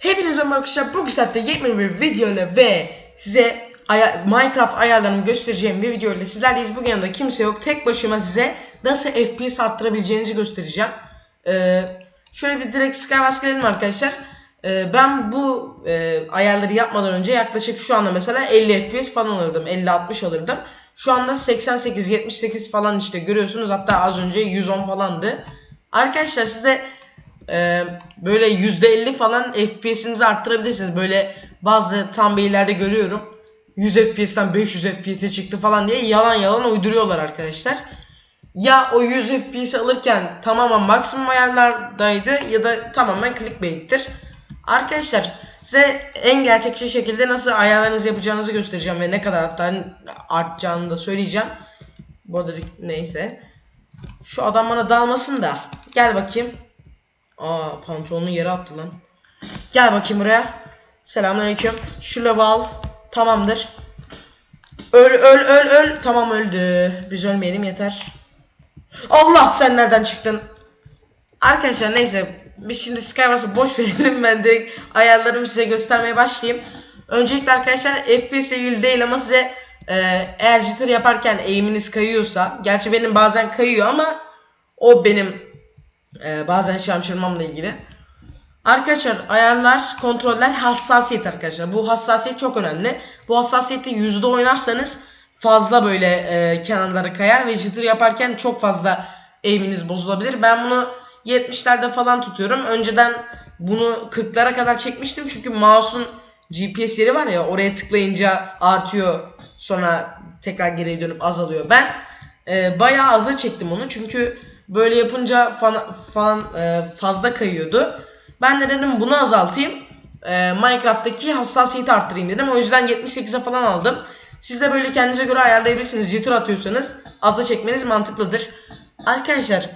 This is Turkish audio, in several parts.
Hepinize merhaba arkadaşlar. Bu saatte yepyeni bir video ile ve size aya- Minecraft ayarlarını göstereceğim bir video ile sizlerleyiz. Bugün yanımda kimse yok. Tek başıma size nasıl FPS arttırabileceğinizi göstereceğim. Ee, şöyle bir direkt Skywars gelelim arkadaşlar. Ee, ben bu e, ayarları yapmadan önce yaklaşık şu anda mesela 50 FPS falan alırdım. 50-60 alırdım. Şu anda 88-78 falan işte görüyorsunuz. Hatta az önce 110 falandı. Arkadaşlar size e, böyle %50 falan FPS'inizi arttırabilirsiniz. Böyle bazı thumbnail'lerde görüyorum. 100 FPS'ten 500 FPS'e çıktı falan diye yalan yalan uyduruyorlar arkadaşlar. Ya o 100 FPS alırken tamamen maksimum ayarlardaydı ya da tamamen clickbait'tir. Arkadaşlar size en gerçekçi şekilde nasıl ayarlarınızı yapacağınızı göstereceğim ve ne kadar hatta artacağını da söyleyeceğim. Bu arada neyse. Şu adam bana dalmasın da. Gel bakayım. Aa pantolonunu yere attı lan. Gel bakayım buraya. Selamünaleyküm. Şu level al. Tamamdır. Öl öl öl öl. Tamam öldü. Biz ölmeyelim yeter. Allah sen nereden çıktın? Arkadaşlar neyse biz şimdi Skywars'ı boş verelim ben direkt ayarlarımı size göstermeye başlayayım. Öncelikle arkadaşlar FPS ile ilgili değil ama size e, eğer jitter yaparken eğiminiz kayıyorsa gerçi benim bazen kayıyor ama o benim e, bazen şamşırmamla ilgili. Arkadaşlar ayarlar, kontroller, hassasiyet arkadaşlar. Bu hassasiyet çok önemli. Bu hassasiyeti yüzde oynarsanız fazla böyle e, kenarları kayar ve jitter yaparken çok fazla aim'iniz bozulabilir. Ben bunu 70'lerde falan tutuyorum. Önceden bunu 40'lara kadar çekmiştim çünkü mouse'un GPS yeri var ya oraya tıklayınca artıyor sonra tekrar geriye dönüp azalıyor. Ben e, bayağı aza çektim onu çünkü böyle yapınca falan, falan e, fazla kayıyordu. Ben de dedim bunu azaltayım. E, Minecraft'taki hassasiyeti arttırayım dedim. O yüzden 78'e falan aldım. Siz de böyle kendinize göre ayarlayabilirsiniz. Jitter atıyorsanız aza çekmeniz mantıklıdır. Arkadaşlar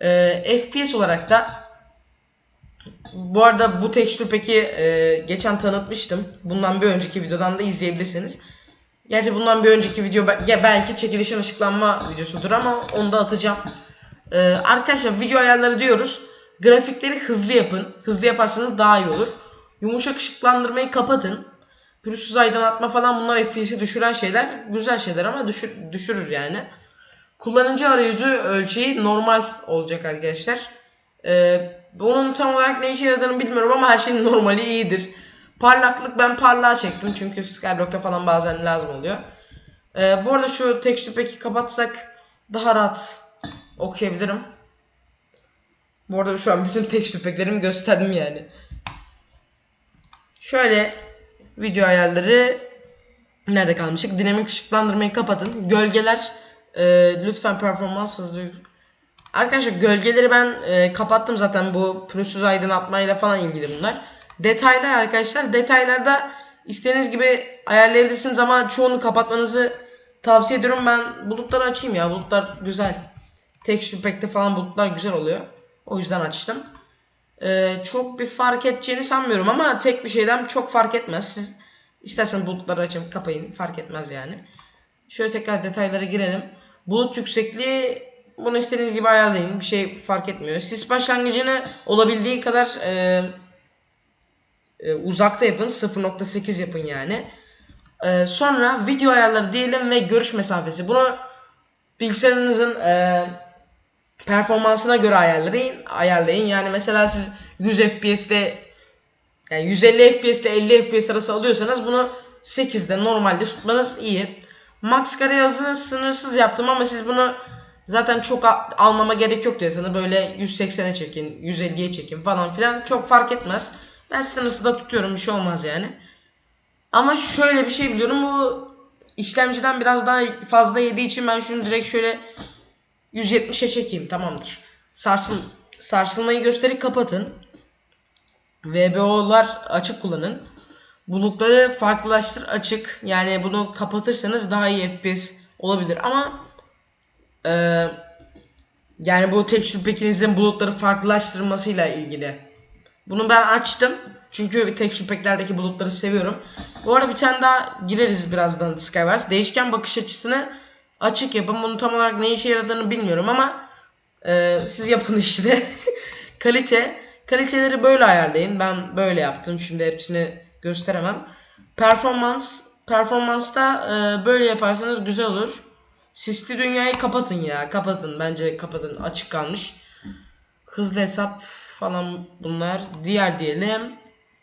e, FPS olarak da bu arada bu tekstür peki e, geçen tanıtmıştım. Bundan bir önceki videodan da izleyebilirsiniz. Gerçi bundan bir önceki video belki çekilişin açıklanma videosudur ama onu da atacağım. Ee, arkadaşlar video ayarları diyoruz. Grafikleri hızlı yapın. Hızlı yaparsanız daha iyi olur. Yumuşak ışıklandırmayı kapatın. Pürüzsüz aydınlatma falan bunlar FPS'i düşüren şeyler. Güzel şeyler ama düşür, düşürür yani. Kullanıcı arayüzü ölçeği normal olacak arkadaşlar. Ee, onun tam olarak ne işe yaradığını bilmiyorum ama her şeyin normali iyidir. Parlaklık ben parlağa çektim çünkü Skyblock'ta falan bazen lazım oluyor. Ee, bu arada şu texture pack'i kapatsak daha rahat okuyabilirim. Bu arada şu an bütün texture pack'lerimi gösterdim yani. Şöyle video ayarları nerede kalmıştık? Dinamik ışıklandırmayı kapatın. Gölgeler e, lütfen performans hızlı. Arkadaşlar gölgeleri ben e, kapattım zaten bu pürüzsüz aydınlatmayla falan ilgili bunlar. Detaylar arkadaşlar detaylarda istediğiniz gibi ayarlayabilirsiniz ama çoğunu kapatmanızı tavsiye ediyorum. Ben bulutları açayım ya bulutlar güzel. Texture Pack'te falan bulutlar güzel oluyor. O yüzden açtım. Ee, çok bir fark edeceğini sanmıyorum ama tek bir şeyden çok fark etmez. Siz isterseniz bulutları açın kapayın fark etmez yani. Şöyle tekrar detaylara girelim. Bulut yüksekliği bunu istediğiniz gibi ayarlayın. Bir şey fark etmiyor. Sis başlangıcını olabildiği kadar e, e, uzakta yapın. 0.8 yapın yani. E, sonra video ayarları diyelim ve görüş mesafesi. Bunu bilgisayarınızın e, performansına göre ayarlayın. ayarlayın. Yani mesela siz 100 FPS'te yani 150 FPS ile 50 FPS arası alıyorsanız bunu 8'de normalde tutmanız iyi. Max kare hızını sınırsız yaptım ama siz bunu zaten çok almama gerek yok diyorsanız böyle 180'e çekin, 150'ye çekin falan filan çok fark etmez. Ben sınırsız da tutuyorum bir şey olmaz yani. Ama şöyle bir şey biliyorum bu işlemciden biraz daha fazla yediği için ben şunu direkt şöyle 170'e çekeyim tamamdır. Sarsıl sarsılmayı gösterip kapatın. VBO'lar açık kullanın. Bulutları farklılaştır açık. Yani bunu kapatırsanız daha iyi FPS olabilir ama eee yani bu texture pack'inizin bulutları farklılaştırmasıyla ilgili. Bunu ben açtım. Çünkü texture pack'lerdeki bulutları seviyorum. Bu arada bir tane daha gireriz birazdan Skywars. Değişken bakış açısını açık yapın. Bunu tam olarak ne işe yaradığını bilmiyorum ama e, siz yapın işte. Kalite. kaliteleri böyle ayarlayın. Ben böyle yaptım. Şimdi hepsini gösteremem. Performans performansta e, böyle yaparsanız güzel olur. Sisli dünyayı kapatın ya. Kapatın. Bence kapatın. Açık kalmış. Hızlı hesap falan bunlar. Diğer diyelim.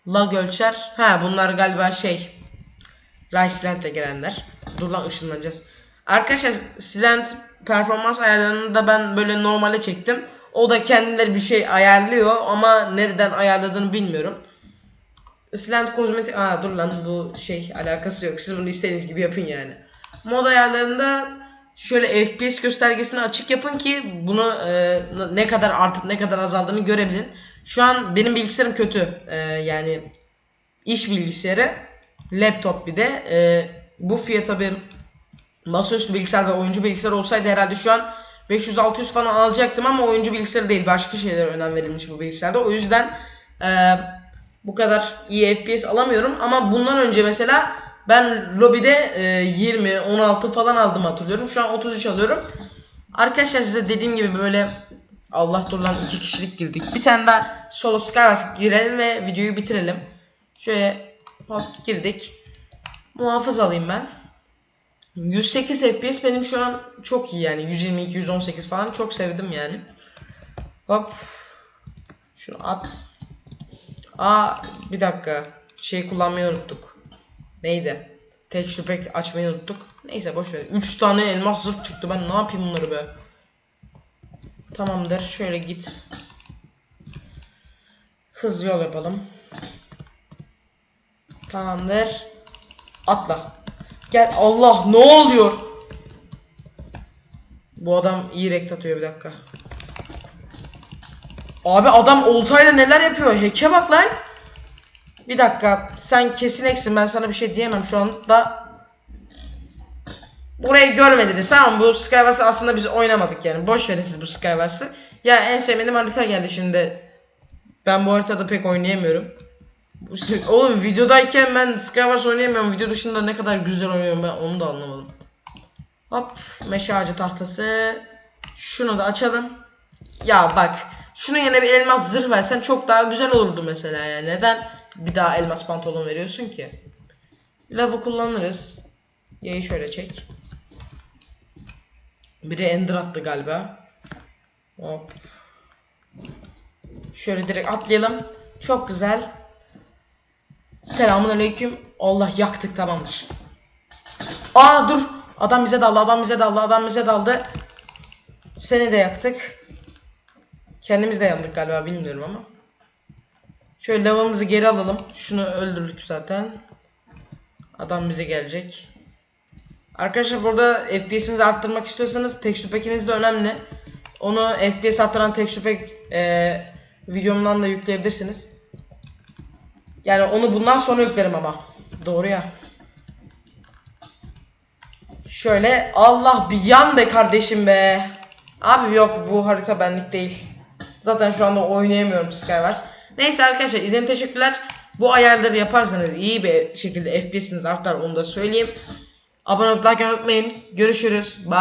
Lag ölçer. Ha bunlar galiba şey. Riceland'e gelenler. Dur lan ışınlanacağız. Arkadaşlar Silent performans ayarlarını da ben böyle normale çektim. O da kendileri bir şey ayarlıyor ama nereden ayarladığını bilmiyorum. Silent kozmetik... Aa dur lan bu şey alakası yok. Siz bunu istediğiniz gibi yapın yani. Mod ayarlarında şöyle FPS göstergesini açık yapın ki bunu e, ne kadar artıp ne kadar azaldığını görebilin. Şu an benim bilgisayarım kötü. E, yani iş bilgisayarı. Laptop bir de. E, bu fiyata bir masaüstü bilgisayar ve oyuncu bilgisayar olsaydı herhalde şu an 500-600 falan alacaktım ama oyuncu bilgisayarı değil. Başka şeylere önem verilmiş bu bilgisayarda. O yüzden e, bu kadar iyi FPS alamıyorum. Ama bundan önce mesela ben lobide e, 20, 16 falan aldım hatırlıyorum. Şu an 33 alıyorum. Arkadaşlar size dediğim gibi böyle Allah dur lan iki kişilik girdik. Bir tane daha solo Skywars girelim ve videoyu bitirelim. Şöyle hop girdik. Muhafız alayım ben. 108 FPS benim şu an çok iyi yani. 122, 118 falan çok sevdim yani. Hop. Şunu at. Aa bir dakika. Şey kullanmayı unuttuk. Neydi? Texture pack açmayı unuttuk. Neyse boş ver. 3 tane elmas zırh çıktı. Ben ne yapayım bunları be? Tamamdır. Şöyle git. Hızlı yol yapalım. Tamamdır. Atla. Gel Allah ne oluyor? Bu adam iyi rekt atıyor bir dakika. Abi adam oltayla neler yapıyor? Heke bak lan. Bir dakika sen kesin eksin ben sana bir şey diyemem şu anda. Burayı görmediniz tamam? Bu Skywars'ı aslında biz oynamadık yani. Boş verin siz bu Skywars'ı. Ya en sevmediğim harita geldi şimdi. Ben bu haritada pek oynayamıyorum. Bu- Oğlum videodayken ben Skywars oynayamıyorum. Video dışında ne kadar güzel oynuyorum ben onu da anlamadım. Hop meşe ağacı tahtası. Şunu da açalım. Ya bak şunun yerine bir elmas zırh versen çok daha güzel olurdu mesela ya. Neden bir daha elmas pantolon veriyorsun ki? Lavı kullanırız. Yayı şöyle çek. Biri ender attı galiba. Hop. Şöyle direkt atlayalım. Çok güzel. Selamun aleyküm. Allah yaktık tamamdır. Aa dur. Adam bize daldı. Adam bize daldı. Adam bize daldı. Seni de yaktık. Kendimiz de yandık galiba bilmiyorum ama. Şöyle lavamızı geri alalım. Şunu öldürdük zaten. Adam bize gelecek. Arkadaşlar burada FPS'inizi arttırmak istiyorsanız texture pack'iniz de önemli. Onu FPS arttıran texture pack e, videomdan da yükleyebilirsiniz. Yani onu bundan sonra yüklerim ama. Doğru ya. Şöyle Allah bir yan be kardeşim be. Abi yok bu harita benlik değil. Zaten şu anda oynayamıyorum Skywars. Neyse arkadaşlar izlediğiniz teşekkürler. Bu ayarları yaparsanız iyi bir şekilde FPS'iniz artar onu da söyleyeyim. Abone olmayı unutmayın. Görüşürüz. Bye.